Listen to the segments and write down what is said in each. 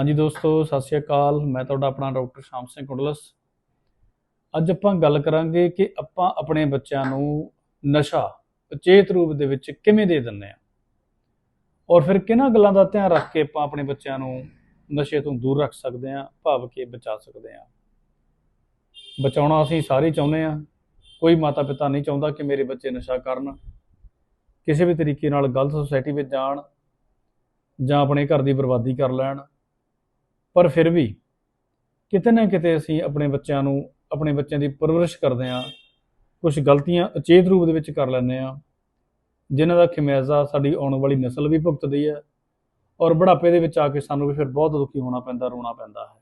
ਹਾਂਜੀ ਦੋਸਤੋ, ਸਤਿ ਸ਼੍ਰੀ ਅਕਾਲ। ਮੈਂ ਤੁਹਾਡਾ ਆਪਣਾ ਡਾਕਟਰ ਸ਼ਾਮ ਸਿੰਘ ਕੁੰਡਲਸ। ਅੱਜ ਆਪਾਂ ਗੱਲ ਕਰਾਂਗੇ ਕਿ ਆਪਾਂ ਆਪਣੇ ਬੱਚਿਆਂ ਨੂੰ ਨਸ਼ਾ, ਉਚੇਤ ਰੂਪ ਦੇ ਵਿੱਚ ਕਿਵੇਂ ਦੇ ਦਿੰਦੇ ਆ ਔਰ ਫਿਰ ਕਿਹਨਾਂ ਗੱਲਾਂ ਦਾ ਧਿਆਨ ਰੱਖ ਕੇ ਆਪਾਂ ਆਪਣੇ ਬੱਚਿਆਂ ਨੂੰ ਨਸ਼ੇ ਤੋਂ ਦੂਰ ਰੱਖ ਸਕਦੇ ਆ ਭਾਵ ਕਿ ਬਚਾ ਸਕਦੇ ਆ ਬਚਾਉਣਾ ਅਸੀਂ ਸਾਰੇ ਚਾਹੁੰਦੇ ਆ ਕੋਈ ਮਾਤਾ ਪਿਤਾ ਨਹੀਂ ਚਾਹੁੰਦਾ ਕਿ ਮੇਰੇ ਬੱਚੇ ਨਸ਼ਾ ਕਰਨ। ਕਿਸੇ ਵੀ ਤਰੀਕੇ ਨਾਲ ਗਲਤ ਸੁਸਾਇਟੀ ਵਿੱਚ ਜਾਣ ਜਾਂ ਆਪਣੇ ਘਰ ਦੀ ਬਰਬਾਦੀ ਕਰ ਲੈਣ। ਪਰ ਫਿਰ ਵੀ ਕਿਤੇ ਨਾ ਕਿਤੇ ਅਸੀਂ ਆਪਣੇ ਬੱਚਿਆਂ ਨੂੰ, ਆਪਣੇ ਬੱਚਿਆਂ ਦੀ ਪਰਵਰਿਸ਼ ਕਰਦੇ ਹਾਂ ਕੁਝ ਗਲਤੀਆਂ ਅਚੇਤ ਰੂਪ ਦੇ ਵਿੱਚ ਕਰ ਲੈਂਦੇ ਆ ਜਿਨ੍ਹਾਂ ਦਾ ਖਿਮਿਆਜ਼ਾ ਸਾਡੀ ਆਉਣ ਵਾਲੀ ਨਸਲ ਵੀ ਭੁਗਤਦੀ ਹੈ ਔਰ ਬੁਢਾਪੇ ਦੇ ਵਿੱਚ ਆ ਕੇ ਸਾਨੂੰ ਵੀ ਫਿਰ ਬਹੁਤ ਦੁਖੀ ਹੋਣਾ ਪੈਂਦਾ, ਰੋਣਾ ਪੈਂਦਾ ਹੈ।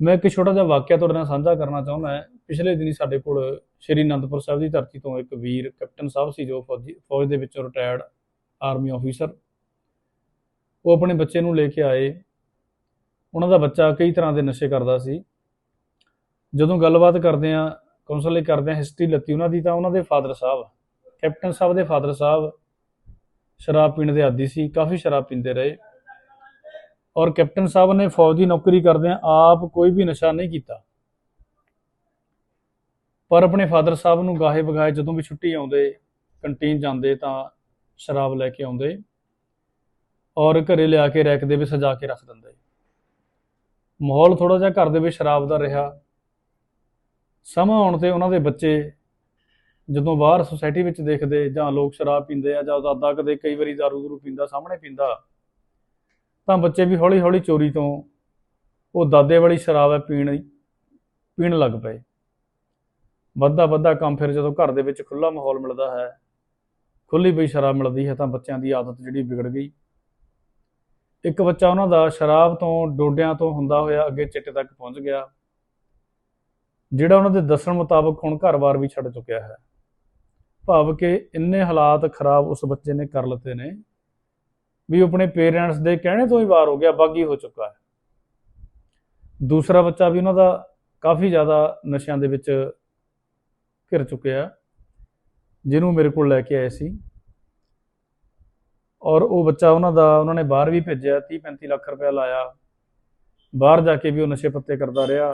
ਮੈਂ ਇੱਕ ਛੋਟਾ ਜਿਹਾ ਵਾਕਿਆ ਤੁਹਾਡੇ ਨਾਲ ਸਾਂਝਾ ਕਰਨਾ ਚਾਹੁੰਦਾ ਹਾਂ। ਪਿਛਲੇ ਦਿਨੀ ਸਾਡੇ ਕੋਲ ਸ਼੍ਰੀ ਅਨੰਦਪੁਰ ਸਾਹਿਬ ਦੀ ਧਰਤੀ ਤੋਂ ਇੱਕ ਵੀਰ ਕੈਪਟਨ ਸਾਹਿਬ ਸੀ ਜੋ ਫੌਜੀ, ਫੌਜ ਦੇ ਵਿੱਚੋਂ ਰਿਟਾਇਰਡ ਆਰਮੀ ਆਫੀਸਰ ਉਹ ਆਪਣੇ ਬੱਚੇ ਨੂੰ ਲੈ ਕੇ ਆਏ ਉਹਨਾਂ ਦਾ ਬੱਚਾ ਕਈ ਤਰ੍ਹਾਂ ਦੇ ਨਸ਼ੇ ਕਰਦਾ ਸੀ। ਜਦੋਂ ਗੱਲਬਾਤ ਕਰਦੇ ਆ ਕਾਉਂਸਲਿੰਗ ਕਰਦੇ ਆ ਹਿਸਟਰੀ ਲੱਤੀ ਉਹਨਾਂ ਦੀ ਤਾਂ ਉਹਨਾਂ ਦੇ ਫਾਦਰ ਸਾਹਿਬ ਕੈਪਟਨ ਸਾਹਿਬ ਦੇ ਫਾਦਰ ਸਾਹਿਬ ਸ਼ਰਾਬ ਪੀਣ ਦੇ ਆਦੀ ਸੀ, ਕਾਫੀ ਸ਼ਰਾਬ ਪੀਂਦੇ ਰਹੇ। ਔਰ ਕੈਪਟਨ ਸਾਹਿਬ ਨੇ ਫੌਜ ਦੀ ਨੌਕਰੀ ਕਰਦੇ ਆ ਆਪ ਕੋਈ ਵੀ ਨਸ਼ਾ ਨਹੀਂ ਕੀਤਾ। ਪਰ ਆਪਣੇ ਫਾਦਰ ਸਾਹਿਬ ਨੂੰ ਗਾਹੇ ਬਗਾਏ ਜਦੋਂ ਵੀ ਛੁੱਟੀ ਆਉਂਦੇ ਕੰਟੀਨ ਜਾਂਦੇ ਤਾਂ ਸ਼ਰਾਬ ਲੈ ਕੇ ਆਉਂਦੇ। ਔਰ ਘਰੇ ਲਿਆ ਕੇ ਰੈਕ ਦੇ ਵਿੱਚ ਸਜਾ ਕੇ ਰੱਖ ਦਿੰਦੇ। ਮਾਹੌਲ ਥੋੜਾ ਜਿਹਾ ਘਰ ਦੇ ਵਿੱਚ ਸ਼ਰਾਬ ਦਾ ਰਿਹਾ। ਸਮਾਂ ਆਉਣ ਤੇ ਉਹਨਾਂ ਦੇ ਬੱਚੇ ਜਦੋਂ ਬਾਹਰ ਸੁਸਾਇਟੀ ਵਿੱਚ ਦੇਖਦੇ ਜਾਂ ਲੋਕ ਸ਼ਰਾਬ ਪੀਂਦੇ ਆ ਜਾਂ ਦਾਦਾ ਕਦੇ ਕਈ ਵਾਰੀ ਦਾਰੂ ਦੂਰੂ ਪੀਂਦਾ, ਸਾਹਮਣੇ ਪੀਂਦਾ, ਤਾਂ ਬੱਚੇ ਵੀ ਹੌਲੀ ਹੌਲੀ ਚੋਰੀ ਤੋਂ ਉਹ ਦਾਦੇ ਵਾਲੀ ਸ਼ਰਾਬ ਹੈ ਪੀਣ ਪੀਣ ਲੱਗ ਪਏ। ਵੱਧਾ ਵੱਧਾ ਕੰਮ ਫਿਰ ਜਦੋਂ ਘਰ ਦੇ ਵਿੱਚ ਖੁੱਲਾ ਮਾਹੌਲ ਮਿਲਦਾ ਹੈ ਖੁੱਲੀ ਪਈ ਸ਼ਰਾਬ ਮਿਲਦੀ ਹੈ ਤਾਂ ਬੱਚਿਆਂ ਦੀ ਆਦਤ ਜਿਹੜੀ ਵਿਗੜ ਗਈ। ਇੱਕ ਬੱਚਾ ਉਹਨਾਂ ਦਾ ਸ਼ਰਾਬ ਤੋਂ, ਡੋਡਿਆਂ ਤੋਂ ਹੁੰਦਾ ਹੋਇਆ ਅੱਗੇ ਚਿੱਟੇ ਤੱਕ ਪਹੁੰਚ ਗਿਆ। ਜਿਹੜਾ ਉਹਨਾਂ ਦੇ ਦੱਸਣ ਮੁਤਾਬਕ ਹੁਣ ਘਰ-ਬਾਰ ਵੀ ਛੱਡ ਚੁੱਕਿਆ ਹੈ। ਭਾਵ ਕਿ ਇੰਨੇ ਹਾਲਾਤ ਖਰਾਬ ਉਸ ਬੱਚੇ ਨੇ ਕਰ ਲਤੇ ਨੇ ਵੀ ਆਪਣੇ ਪੇਰੈਂਟਸ ਦੇ ਕਹਿਣੇ ਤੋਂ ਹੀ ਵਾਰ ਹੋ ਗਿਆ, ਬਾਗੀ ਹੋ ਚੁੱਕਾ ਹੈ। ਦੂਸਰਾ ਬੱਚਾ ਵੀ ਉਹਨਾਂ ਦਾ ਕਾਫੀ ਜ਼ਿਆਦਾ ਨਸ਼ਿਆਂ ਦੇ ਵਿੱਚ ਘਿਰ ਚੁੱਕਿਆ, ਜਿਹਨੂੰ ਮੇਰੇ ਕੋਲ ਲੈ ਕੇ ਆਏ ਸੀ। ਔਰ ਉਹ ਬੱਚਾ ਉਹਨਾਂ ਦਾ, ਉਹਨਾਂ ਨੇ ਬਾਹਰ ਵੀ ਭੇਜਿਆ 30 35 ਲੱਖ ਰੁਪਇਆ ਲਾਇਆ। ਬਾਹਰ ਜਾ ਕੇ ਵੀ ਉਹ ਨਸ਼ੇ ਪੱਤੇ ਕਰਦਾ ਰਿਹਾ,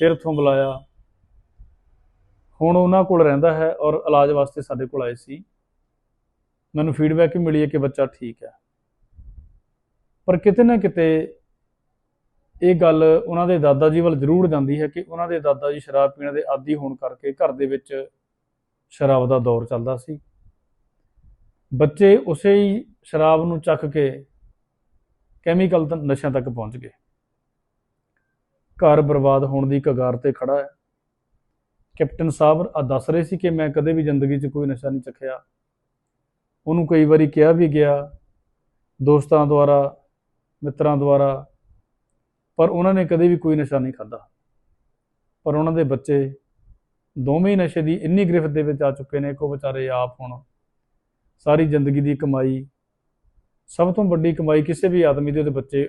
ਫਿਰ ਉੱਥੋਂ ਬੁਲਾਇਆ। ਹੁਣ ਉਹਨਾਂ ਕੋਲ ਰਹਿੰਦਾ ਹੈ ਔਰ ਇਲਾਜ ਵਾਸਤੇ ਸਾਡੇ ਕੋਲ ਆਏ ਸੀ। ਮੈਨੂੰ ਫੀਡਬੈਕ ਵੀ ਮਿਲੀ ਹੈ ਕਿ ਬੱਚਾ ਠੀਕ ਹੈ। ਪਰ ਕਿਤੇ ਨਾ ਕਿਤੇ ਇਹ ਗੱਲ ਉਹਨਾਂ ਦੇ ਦਾਦਾ ਜੀ ਵੱਲ ਜ਼ਰੂਰ ਜਾਂਦੀ ਹੈ ਕਿ ਉਹਨਾਂ ਦੇ ਦਾਦਾ ਜੀ ਸ਼ਰਾਬ ਪੀਣ ਦੇ ਆਦੀ ਹੋਣ ਕਰਕੇ ਘਰ ਦੇ ਵਿੱਚ ਸ਼ਰਾਬ ਦਾ ਦੌਰ ਚੱਲਦਾ ਸੀ। ਬੱਚੇ ਉਸੇ ਹੀ ਸ਼ਰਾਬ ਨੂੰ ਚੱਕ ਕੇ ਕੈਮੀਕਲ ਨਸ਼ਿਆਂ ਤੱਕ ਪਹੁੰਚ ਗਏ। ਘਰ ਬਰਬਾਦ ਹੋਣ ਦੀ ਕਗਾਰ ਤੇ ਖੜਾ ਹੈ। ਕੈਪਟਨ ਸਾਹਿਬ ਆ ਦੱਸ ਰਹੇ ਸੀ ਕਿ ਮੈਂ ਕਦੇ ਵੀ ਜ਼ਿੰਦਗੀ 'ਚ ਕੋਈ ਨਸ਼ਾ ਨਹੀਂ ਚੱਖਿਆ ਉਹਨੂੰ ਕਈ ਵਾਰੀ ਕਿਹਾ ਵੀ ਗਿਆ, ਦੋਸਤਾਂ ਦੁਆਰਾ, ਮਿੱਤਰਾਂ ਦੁਆਰਾ, ਪਰ ਉਹਨਾਂ ਨੇ ਕਦੇ ਵੀ ਕੋਈ ਨਸ਼ਾ ਨਹੀਂ ਖਾਧਾ। ਪਰ ਉਹਨਾਂ ਦੇ ਬੱਚੇ ਦੋਵੇਂ ਨਸ਼ੇ ਦੀ ਇੰਨੀ ਗ੍ਰਿਫਤ ਦੇ ਵਿੱਚ ਆ ਚੁੱਕੇ ਨੇ ਕੋ ਵਿਚਾਰੇ ਆਪ ਹੁਣ ਸਾਰੀ ਜ਼ਿੰਦਗੀ ਦੀ ਕਮਾਈ ਸਭ ਤੋਂ ਵੱਡੀ ਕਮਾਈ ਕਿਸੇ ਵੀ ਆਦਮੀ ਦੇ ਉਹਦੇ ਬੱਚੇ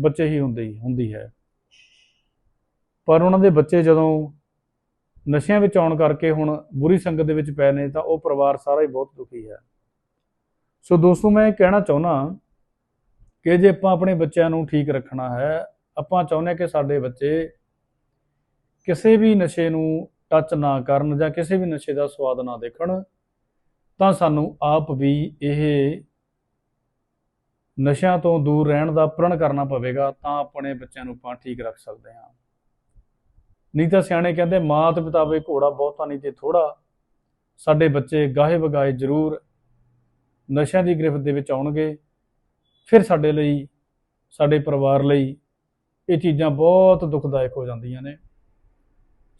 ਬੱਚੇ ਹੀ ਹੁੰਦੇ ਹੁੰਦੀ ਹੈ। ਪਰ ਉਹਨਾਂ ਦੇ ਬੱਚੇ ਜਦੋਂ ਨਸ਼ਿਆਂ ਵਿੱਚ ਆਉਣ ਕਰਕੇ ਹੁਣ ਬੁਰੀ ਸੰਗਤ ਦੇ ਵਿੱਚ ਪੈ ਨੇ ਤਾਂ ਉਹ ਪਰਿਵਾਰ ਸਾਰਾ ਹੀ ਬਹੁਤ ਦੁਖੀ ਹੈ। ਸੋ ਦੋਸਤੋ, ਮੈਂ ਇਹ ਕਹਿਣਾ ਚਾਹੁੰਦਾ ਕਿ ਜੇ ਆਪਾਂ ਆਪਣੇ ਬੱਚਿਆਂ ਨੂੰ ਠੀਕ ਰੱਖਣਾ ਹੈ, ਆਪਾਂ ਚਾਹੁੰਦੇ ਹਾਂ ਕਿ ਸਾਡੇ ਬੱਚੇ ਕਿਸੇ ਵੀ ਨਸ਼ੇ ਨੂੰ ਟੱਚ ਨਾ ਕਰਨ ਜਾਂ ਕਿਸੇ ਵੀ ਨਸ਼ੇ ਦਾ ਸਵਾਦ ਨਾ ਦੇਖਣ, ਤਾਂ ਸਾਨੂੰ ਆਪ ਵੀ ਇਹ ਨਸ਼ਿਆਂ ਤੋਂ ਦੂਰ ਰਹਿਣ ਦਾ ਪ੍ਰਣ ਕਰਨਾ ਪਵੇਗਾ, ਤਾਂ ਆਪਣੇ ਬੱਚਿਆਂ ਨੂੰ ਆਪਾਂ ਠੀਕ ਰੱਖ ਸਕਦੇ ਹਾਂ। ਨਹੀਂ ਤਾਂ ਸਿਆਣੇ ਕਹਿੰਦੇ, ਮਾਤ ਪਿਤਾਵੇ ਘੋੜਾ ਬਹੁਤਾ ਨਹੀਂ ਤੇ ਥੋੜਾ ਸਾਡੇ ਬੱਚੇ ਗਾਹੇ ਵਗਾਏ ਜ਼ਰੂਰ ਨਸ਼ਿਆਂ ਦੀ ਗ੍ਰਿਫਤ ਦੇ ਵਿੱਚ ਆਉਣਗੇ। ਫਿਰ ਸਾਡੇ ਲਈ, ਸਾਡੇ ਪਰਿਵਾਰ ਲਈ ਇਹ ਚੀਜ਼ਾਂ ਬਹੁਤ ਦੁਖਦਾਇਕ ਹੋ ਜਾਂਦੀਆਂ ਨੇ।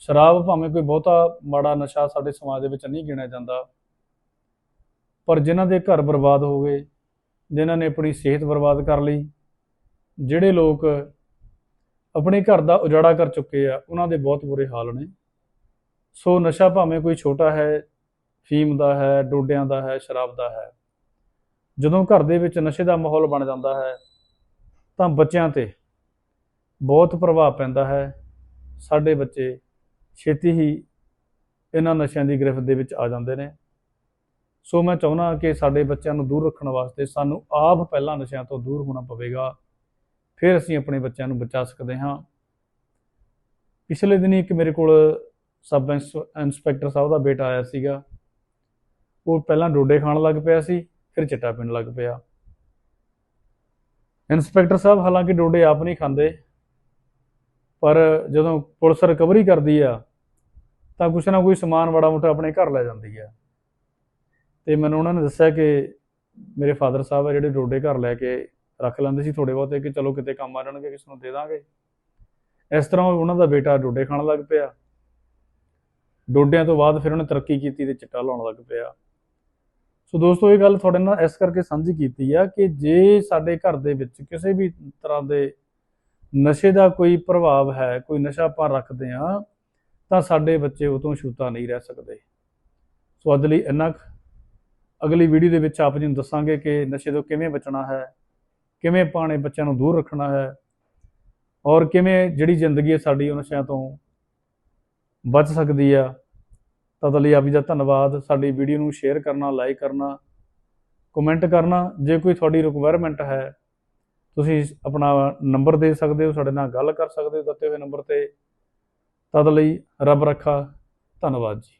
ਸ਼ਰਾਬ ਭਾਵੇਂ ਕੋਈ ਬਹੁਤਾ ਮਾੜਾ ਨਸ਼ਾ ਸਾਡੇ ਸਮਾਜ ਦੇ ਵਿੱਚ ਨਹੀਂ ਗਿਣਿਆ ਜਾਂਦਾ, ਪਰ ਜਿਨ੍ਹਾਂ ਦੇ ਘਰ ਬਰਬਾਦ ਹੋ ਗਏ ਜਿਨ੍ਹਾਂ ਨੇ ਆਪਣੀ ਸਿਹਤ ਬਰਬਾਦ ਕਰ ਲਈ, ਜਿਹੜੇ ਲੋਕ ਆਪਣੇ ਘਰ ਦਾ ਉਜਾੜਾ ਕਰ ਚੁੱਕੇ ਆ, ਉਹਨਾਂ ਦੇ ਬਹੁਤ ਬੁਰੇ ਹਾਲ ਨੇ। ਸੋ ਨਸ਼ਾ ਭਾਵੇਂ ਕੋਈ ਛੋਟਾ ਹੈ, ਫੀਮ ਦਾ ਹੈ, ਡੋਡਿਆਂ ਦਾ ਹੈ, ਸ਼ਰਾਬ ਦਾ ਹੈ, ਜਦੋਂ ਘਰ ਦੇ ਵਿੱਚ ਨਸ਼ੇ ਦਾ ਮਾਹੌਲ ਬਣ ਜਾਂਦਾ ਹੈ, ਤਾਂ ਬੱਚਿਆਂ ਤੇ ਬਹੁਤ ਪ੍ਰਭਾਵ ਪੈਂਦਾ ਹੈ। ਸਾਡੇ ਬੱਚੇ ਛੇਤੀ ਹੀ ਇਹਨਾਂ ਨਸ਼ਿਆਂ ਦੀ ਗ੍ਰਿਫਤ ਦੇ ਵਿੱਚ ਆ ਜਾਂਦੇ ਨੇ। ਸੋ ਮੈਂ ਚਾਹੁੰਦਾ ਕਿ ਸਾਡੇ ਬੱਚਿਆਂ ਨੂੰ ਦੂਰ ਰੱਖਣ ਵਾਸਤੇ ਸਾਨੂੰ ਆਪ ਪਹਿਲਾਂ ਨਸ਼ਿਆਂ ਤੋਂ ਦੂਰ ਹੋਣਾ ਪਵੇਗਾ। ਫਿਰ ਅਸੀਂ ਆਪਣੇ ਬੱਚਿਆਂ ਨੂੰ ਬਚਾ ਸਕਦੇ ਹਾਂ। ਪਿਛਲੇ ਦਿਨੀ ਇੱਕ ਮੇਰੇ ਕੋਲ ਸਬ ਇੰਸ- ਇੰਸਪੈਕਟਰ ਸਾਹਿਬ ਦਾ ਬੇਟਾ ਆਇਆ ਸੀਗਾ। ਉਹ ਪਹਿਲਾਂ ਡੋਡੇ ਖਾਣ ਲੱਗ ਪਿਆ ਸੀ, ਫਿਰ ਚਿੱਟਾ ਪੀਣ ਲੱਗ ਪਿਆ। ਇੰਸਪੈਕਟਰ ਸਾਹਿਬ ਹਾਲਾਂਕਿ ਡੋਡੇ ਆਪ ਨਹੀਂ ਖਾਂਦੇ, ਪਰ ਜਦੋਂ ਪੁਲਿਸ ਰਿਕਵਰੀ ਕਰਦੀ ਆ, ਤਾਂ ਕੁਛ ਨਾ ਕੋਈ ਸਮਾਨ ਬੜਾ ਮੋਟਾ ਆਪਣੇ ਘਰ ਲੈ ਜਾਂਦੀ ਆ। ਤੇ ਮੈਨੂੰ ਉਹਨਾਂ ਨੇ ਦੱਸਿਆ ਕਿ ਮੇਰੇ ਫਾਦਰ ਸਾਹਿਬ ਆ ਜਿਹੜੇ ਡੋਡੇ ਘਰ ਲੈ ਕੇ ਰੱਖ ਲੈਂਦੇ ਸੀ ਥੋੜੇ ਬਹੁਤੇ ਕਿ ਚਲੋ ਕਿਤੇ ਕੰਮ ਆ ਜਾਣਗੇ, ਕਿਸ ਨੂੰ ਦੇ ਦਾਂਗੇ। ਇਸ ਤਰ੍ਹਾਂ ਉਹਨਾਂ ਦਾ ਬੇਟਾ ਡੋਡੇ ਖਾਣ ਲੱਗ ਪਿਆ। ਡੋਡਿਆਂ ਤੋਂ ਬਾਅਦ ਫਿਰ ਉਹਨੇ ਤਰੱਕੀ ਕੀਤੀ ਤੇ ਚਿੱਟਾ ਲਾਉਣ ਲੱਗ ਪਿਆ। ਸੋ ਦੋਸਤੋ, ਇਹ ਗੱਲ ਤੁਹਾਡੇ ਨਾਲ ਇਸ ਕਰਕੇ ਸਾਂਝੀ ਕੀਤੀ ਆ ਕਿ ਜੇ ਸਾਡੇ ਘਰ ਦੇ ਵਿੱਚ ਕਿਸੇ ਵੀ ਤਰ੍ਹਾਂ ਦੇ ਨਸ਼ੇ ਦਾ ਕੋਈ ਪ੍ਰਭਾਵ ਹੈ, ਕੋਈ ਨਸ਼ਾ ਆਪਾਂ ਰੱਖਦੇ ਆ ਤਾਂ ਸਾਡੇ ਬੱਚੇ ਉਹ ਤੋਂ ਛੂਤਾ ਨਹੀਂ ਰਹਿ ਸਕਦੇ। ਸੋ ਅੱਜ ਲਈ ਇੰਨਾ ਅਗਲੀ ਵੀਡੀਓ ਦੇ ਵਿੱਚ ਆਪ ਜੀ ਨੂੰ ਦੱਸਾਂਗੇ ਕਿ ਨਸ਼ੇ ਤੋਂ ਕਿਵੇਂ ਬਚਣਾ ਹੈ, ਕਿਵੇਂ ਪਾਣੇ ਬੱਚਿਆਂ ਨੂੰ ਦੂਰ ਰੱਖਣਾ ਹੈ ਔਰ ਕਿਵੇਂ ਜਿਹੜੀ ਜ਼ਿੰਦਗੀ ਹੈ ਸਾਡੀ ਉਹ ਨਸ਼ਿਆਂ ਤੋਂ ਬਚ ਸਕਦੀ ਆ। ਤਦ ਲਈ ਆਪ ਜੀ ਦਾ ਧੰਨਵਾਦ। ਸਾਡੀ ਵੀਡੀਓ ਨੂੰ ਸ਼ੇਅਰ ਕਰਨਾ, ਲਾਈਕ ਕਰਨਾ, ਕਮੈਂਟ ਕਰਨਾ, ਜੇ ਕੋਈ ਤੁਹਾਡੀ ਰਿਕੁਆਇਰਮੈਂਟ ਹੈ, ਤੁਸੀਂ ਆਪਣਾ ਨੰਬਰ ਦੇ ਸਕਦੇ ਹੋ, ਸਾਡੇ ਨਾਲ ਗੱਲ ਕਰ ਸਕਦੇ ਹੋ ਦਿੱਤੇ ਹੋਏ ਨੰਬਰ ਤੇ। ਤਦ ਲਈ ਰੱਬ ਰੱਖਾ। ਧੰਨਵਾਦ ਜੀ।